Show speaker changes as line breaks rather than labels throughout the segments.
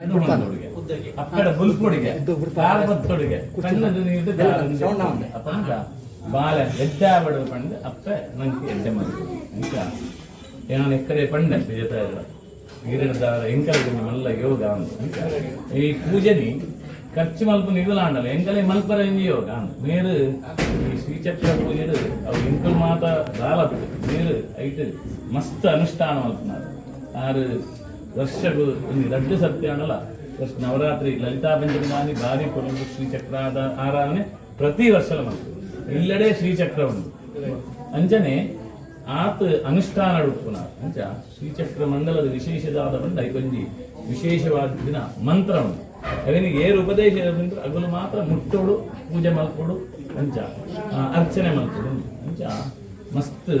ಇದು ಮಂದೋಡಿಗೆ ಅಪ್ಪಡ ಬುಲ್ಪುಡಿಗೆ ಕಾರ್ ಬತ್ತೊಡಿಗೆ ಕಣ್ಣದು ನೀರು ಗಾರಂದು ಅಪ್ಪಂಗ ಬಾಲ ಎಡ್ಡಾಬಡು ಪಂಡ. ಅಪ್ಪ ನಂಗೆ ಎಡ್ಡೆ ಮಾಡಿ ಇಂಕ ಏನೋ ಎಕ್ಕಡೆ ಪಂಡ ಬಿಜತ ಗಿರಿಡದಾರ ಎಂಕಲ್ ಮಲ್ಲ ಯೋಗ ಅಂತ ಇಂಕ ಈ ಪೂಜೆನಿ ಖರ್ಚು ಮಲ್ಪ ನಿಗಲಾಂಡಲ್ಲ. ಎಂಕಲೆ ಮಲ್ಪರ ಎಂಜಿ ಯೋಗ ಅಂತ ನೀರು ಈ ಶ್ರೀಚಕ್ರ ಪೂಜೆ ಅವು ಎಂಕಲ್ ಮಾತ ದಾಲತ್ತು ನೀರು ಐಟ್ ವರ್ಷಗಳು ಒಂದು ದೊಡ್ಡ ಸತ್ಯ ಅನ್ನಲ್ಲ. ಫಸ್ಟ್ ನವರಾತ್ರಿ ಲಲಿತಾ ಪಂಚಮಾನಿ ಭಾರಿ ಕೊಡಲು ಶ್ರೀಚಕ್ರದ ಆರಾಧನೆ ಪ್ರತಿ ವರ್ಷ ಮಾಡ್ತೀವಿ. ಇಲ್ಲಡೆ ಶ್ರೀಚಕ್ರ ಉಂಟು. ಅಂಚನೆ ಆತ ಅನುಷ್ಠಾನ ಉಟ್ಪುನ ಅಂಚ ಶ್ರೀಚಕ್ರ ಮಂಡಲದ ವಿಶೇಷದಾದ ಬಂದ ಐಕೊಂಜಿ ವಿಶೇಷವಾದ ದಿನ ಮಂತ್ರ ಉಂಟು. ಅವನಿಗೆ ಏರು ಉಪದೇಶ ಅಗಲು ಮಾತ್ರ ಮುಟ್ಟೋಡು, ಪೂಜೆ ಮಲ್ಕೊಡು ಅಂಚ ಅರ್ಚನೆ ಮಲ್ಕೊಡು ಅಂಚ ಮಸ್ತ್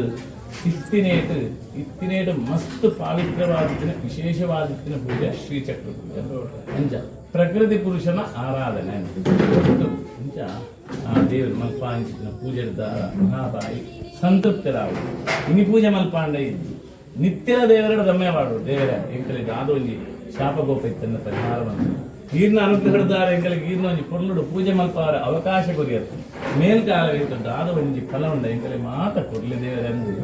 ಇತ್ತಿನೇಟ್ ಇತ್ತಿನೇಟ್ ಮಸ್ತ್ ಪಾವಿತ್ರವಾದಿತ್ತಿನ ವಿಶೇಷವಾದಿತ್ತಿನ ಪೂಜೆ ಶ್ರೀಚಕ್ರ ಪೂಜೆ ಅಂಜ. ಪ್ರಕೃತಿ ಪುರುಷನ ಆರಾಧನೆ ಅಂಜ. ದೇವರು ಮಲ್ಪಾಂಚಿನ ಪೂಜೆ ಮಹಾಬಾಯಿ ಸಂತೃಪ್ತರಾವು ಇನಿ ಪೂಜೆ ಮಲ್ಪಾಂಡ ಇದ್ದು. ನಿತ್ಯ ದೇವರ ರಮ್ಯವಾಡು ದೇವರ. ಎಂಕಲಿಗೆ ಆದೊಂಜಿ ಶಾಪಗೋಪ ಇತ್ತನ್ನ ಪರಿಹಾರ ಬಂತು ಈರ್ನ ಅನುಗ್ರಹದಾರ ಎಂಕಲಿಗೆ ಈರ್ನ ಒಂಜಿ ಪೊರ್ಲುಡು ಪೂಜೆ ಮಲ್ಪಾರ ಅವಕಾಶ ಕೊರಿಯರು ಮೇಲ್ಕಾಲ ಇರ್ತದ ಆದ ಒಂಜಿ ಫಲ ಉಂಡ ಎಂಕಲೆ ಮಾತ ಕೊರ್ಲೆ ದೇವರೆಂದು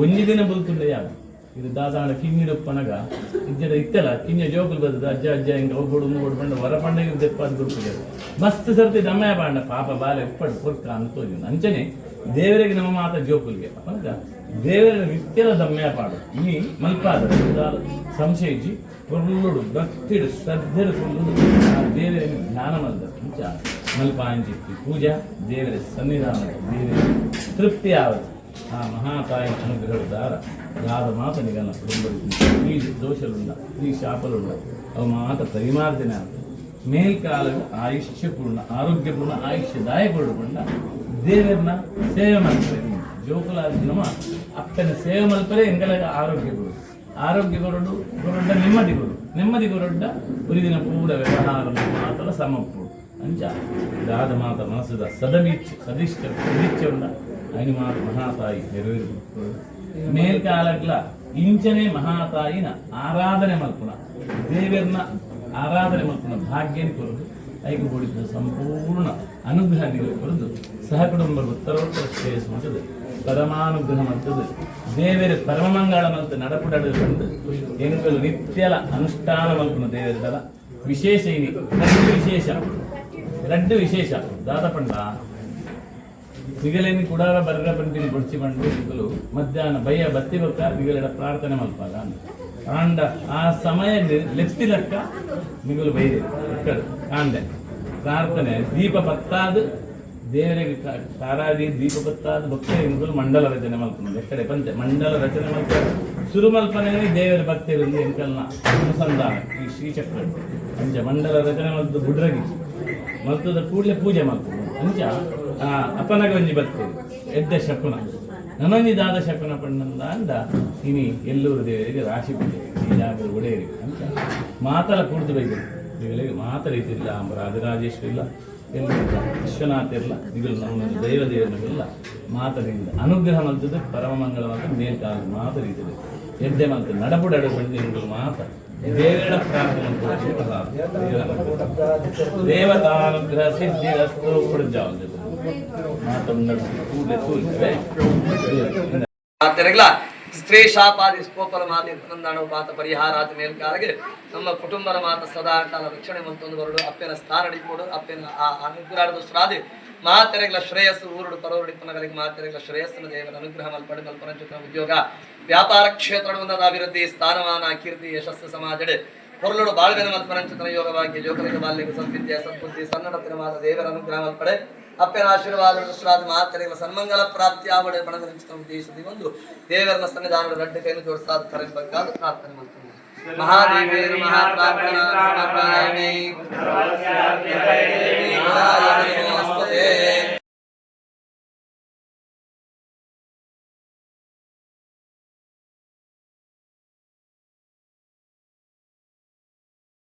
ಒಂಜಿ ದಿನ ಬದುಕುಂಡ ಯಾರು ಇದು ಕಿಂಗಿಡು ಪಣಗ ಇದ್ದ ಇತ್ತಲ್ಲ ಕಿಂಜ ಜೋಕುಲ್ ಬದ ಅಜ್ಜ ಅಜ್ಜ, ಹಿಂಗ ಹೋಗ್ಬಿಡು ಮೂರು ಬಂಡ ಹೊರ ಪಂಡಗೆ ದೆಪ್ಪಾದ ಗುರುತಿದೆ ಮಸ್ತ್ ಸರ್ತಿ ದಮ್ಮಯ ಪಾಂಡ ಪಾಪ ಬಾಲೆ ಉಪ್ಪಡು ಕೊರ್ತ ಅಂತೋಗಿ ಅಂಚನೆ ದೇವರಿಗೆ ನಮ್ಮ ಮಾತ ಜೋಕುಲ್ಗೆ. ಅಂತ ದೇವರ ನಿತ್ಯದ ದಮ್ಮಯ ಪಾಡು. ಈ ಮಲ್ಪಾದ ಸಂಶಯಿಸಿ ಕೊರ್ಲುಡು ಭಕ್ತಿಡು ಶ್ರದ್ಧೆಡು ಕೊಲ್ಲುಡು ದೇವರಿಗೆ ಜ್ಞಾನ ಮಲ್ದ ಮಲ್ಪಾಂಚಿತ್ತಿ ಪೂಜಾ, ದೇವರ ಸನ್ನಿಧಾನ ದೇವರ ತೃಪ್ತಿ ಆವತ್ತು ಆ మహాకాయ అనుగ్రహ దార యాద మాత నిగన కుటుంబ ఈ దోషలుండ ఈ శాపలుండ అవి మాత పరిమార్జన ಮೇಲ್ಕಾಲದ ಆಯುಷ್ಯಪೂರ್ಣ, ಆರೋಗ್ಯಪೂರ್ಣ ಆಯುಷ್ಯದಾಯಪೂರ್ಣ ದೇವರನ್ನ ಸೇವೆ ಮಾಡ್ತಾರೆ. ಜೋಕುಲಾದಿ ನಮ್ಮ ಅಪ್ಪನ ಸೇವೆ ಮಲ್ಪರೆ ಎಂಗಲ ಆರೋಗ್ಯ ಗುರು. ಆರೋಗ್ಯ ಕೊರಡು ಕೊರೊಡ್ಡ ನೆಮ್ಮದಿ ಕೊಡು ನೆಮ್ಮದಿ ಕೊರೊಡ್ಡ ಉರಿದಿನ ಪೂರ ವ್ಯವಹಾರ ಮಾತ್ರ ಸಮಪ್ಪು ಅಂಚ ಗಾದ ಮಾತ ಮನಸ್ಸದ ಸದಮೀಚ್ಛ ಸದಿಷ್ಟ ಸದಿಚ್ಛ ಉಂಡ. ఆయన ಮಹಾತಾಯಿ మహాతాయి నెరవేరుతుంది మేల్కాలట్ల ఇంచనే మహాతాయిన ఆరాధನೆ మల్పున ದೇವಿಯನ್ನ ಆರಾಧನೆ ಮಲ್ಪುನ ಭಾಗ್ಯನ ಕೊರದು ಐಕು ಬೋಡಿದ ಸಂಪೂರ್ಣ ಅನುಗ್ರಹನಿಗೆ ಕೊರದು, ಸಹಕುಟುಂಬ ಉತ್ತರೋತ್ತರ ಶ್ರೇಯಸ್ ಮಂಟದು ಪರಮಾನುಗ್ರಹ ಮಂಟದು ದೇವೇರ ಪರಮಮಂಗಳ ಮಂತ ನಡಪುಡಡು ಬಂದು ಎನ್ನುಗಳು ನಿತ್ಯಲ ಅನುಷ್ಠಾನ ಮಲ್ಪುನ ದೇವೇರದಲ ವಿಶೇಷ ವಿಶೇಷ ರಡ್ಡು ವಿಶೇಷ. ದಾದ ಪಂಡ ದಾದಪಂಡ ಕೂಡ ಬರ್ಗ ಬಂದಿನಿ ಬುಡ್ಚಿ ಬಂದು ಮಧ್ಯಾಹ್ನ ಭಯ ಬತ್ತಿ ಬಕ್ಕ ನಿಗಲೆಡ ಪ್ರಾರ್ಥನೆ ಮಲ್ಪಾಗ ಆಂಡ ಆ ಸಮಯ ಲೆತ್ತಿ ಲೆಕ್ಕ ನಿಗಲು ಬೈದೆ. ಕಾಂಡೆ. ಪ್ರಾರ್ಥನೆ, ದೀಪ ಬತ್ತಾದ ದೇವರಿಗೆ ಕಾರಾದಿ ದೀಪ ಬತ್ತಾದ ಭಕ್ತ ನಿಗಲು ಮಂಡಲ ರಚನೆ ಮಲ್ಪನ ಎಕ್ಕಡೆ ಪಂಚ, ಮಂಡಲ ರಚನೆ ಮಲ್ಪ ಸುರು ಮಲ್ಪನೆ ದೇವರ ಇರುವುದು ಎಂಕಲ್ನ ಅನುಸಂಧಾನ. ಈ ಶ್ರೀಚಕ್ರ. ಪಂಚ ಮಂಡಲ ರಚನೆ ಮಲ್ತು ಬುಡ್ರಗಿ ಮಲ್ತದ ಕೂಡಲೇ ಪೂಜೆ ಮಾಡ್ತಾರೆ. ಅಂಚ ಒಂಜಿ ಬರ್ತೇವೆ ಎದ್ದ ಶಕುನ. ನನೊಂಜಿ ದಾದ ಶಕುನ ಪಣ್ಣಂದ ಅಂದ, ಇನಿ ಎಲ್ಲೂರು ದೇವರಿಗೆ ರಾಶಿ ಈ ಒಡೆಯರಿ ಅಂತ. ಮಾತಲ ಕುಡ್ದು ಬೈದರು. ಇವುಗಳಿಗೆ ಮಾತ ರೀತಿ ಇಲ್ಲ ಅಂಬ ರಾಜರಾಜೇಶ್ವರಿ ಇಲ್ಲ. ಎಲ್ಲ ವಿಶ್ವನಾಥ ಇರಲ್ಲ ಇಗಳು ನಮ್ಮ ದೈವ ದೇವರಿಲ್ಲ ಮಾತರಿಂದ ಅನುಗ್ರಹ ಮಂತ್ರದ ಪರಮ ಮಂಗಳವಾದ ಮೇಲ್ಕಾಲ ಮಾತ ರೀತಿ ಎದ್ದೆ ಮಲ್ತ ನಡಪುಡಡು ಬಂದು ಮಾತ. ದೇವರ ಪ್ರಾರ್ಥನೆ ದೇವತಾನುಗ್ರಹ ಸಿದ್ಧಿ ಅಸ್ತು ತೂರಿಸುವೆ
ಸ್ತ್ರೀ ಶಾಪಾದಿ ಸ್ಕೋಪರ ಮಾತಿ ಮಾತ ಪರಿಹಾರಾದ ಮೇಲ್ಕಾಲಗೆ ನಮ್ಮ ಕುಟುಂಬರ ಮಾತ ಸದಾ ಕಾಲ ರಕ್ಷಣೆ ಮಂತೊಂದು ಬರಡು ಅಪ್ಪನ ಸ್ಥಾನ ಅಡಿಪೋಡು ಅಪ್ಪನ ಆ ಅನುಗ್ರಹದ ಶ್ರಾದಿ ಮಾತೆರೆಗಳ ಶ್ರೇಯಸ್ಸು ಊರುಡು ಪರವರುಡಿ ಪುನಗಲಿಗೆ ಮಾತೆರೆಗಳ ಶ್ರೇಯಸ್ಸನ ದೇವರ ಅನುಗ್ರಹ ಮಲ್ಪಡೆ ಮಲ್ಪರಂಚುತ ಉದ್ಯೋಗ ವ್ಯಾಪಾರ ಕ್ಷೇತ್ರ ಅಭಿವೃದ್ಧಿ ಸ್ಥಾನಮಾನ ಕೀರ್ತಿ ಯಶಸ್ಸು ಸಮಾಜಡೆ ಹೊರಳುಡು ಬಾಳ್ವೆನ ಮಲ್ಪರಂಚುತನ ಯೋಗವಾಗಿ ಜೋಕಲಿಗೆ ಬಾಲ್ಯಕ್ಕೆ ಸಂಸ್ಕೃತಿ ಸದ್ಬುದ್ಧಿ ಮಾತ ದೇವರ ಅನುಗ್ರಹ ಮಲ್ಪಡೆ ಅಪ್ಪನ ಆಶೀರ್ವಾದ ಶ್ರಾದ ಮಾತರೆಗಳ ಸನ್ಮಂಗಲ ಪ್ರಾಪ್ತಿ ಆವಡೆ ಬಣದ ಉದ್ದೇಶದಿ ಒಂದು ದೇವರನ ಸನ್ನಿಧಾನದ ಗಡ್ಡೆ ಕೈಯನ್ನು ಜೋಡಿಸಾದ ಕರೆಬೇಕಾದ ಪ್ರಾರ್ಥನೆ ಮಾಡ್ತೀನಿ ಮಹಾದೇವಿ ಮಹಾಪ್ರಾರ್ಥನಾ ಸಮರ್ಪಯಾಮಿ.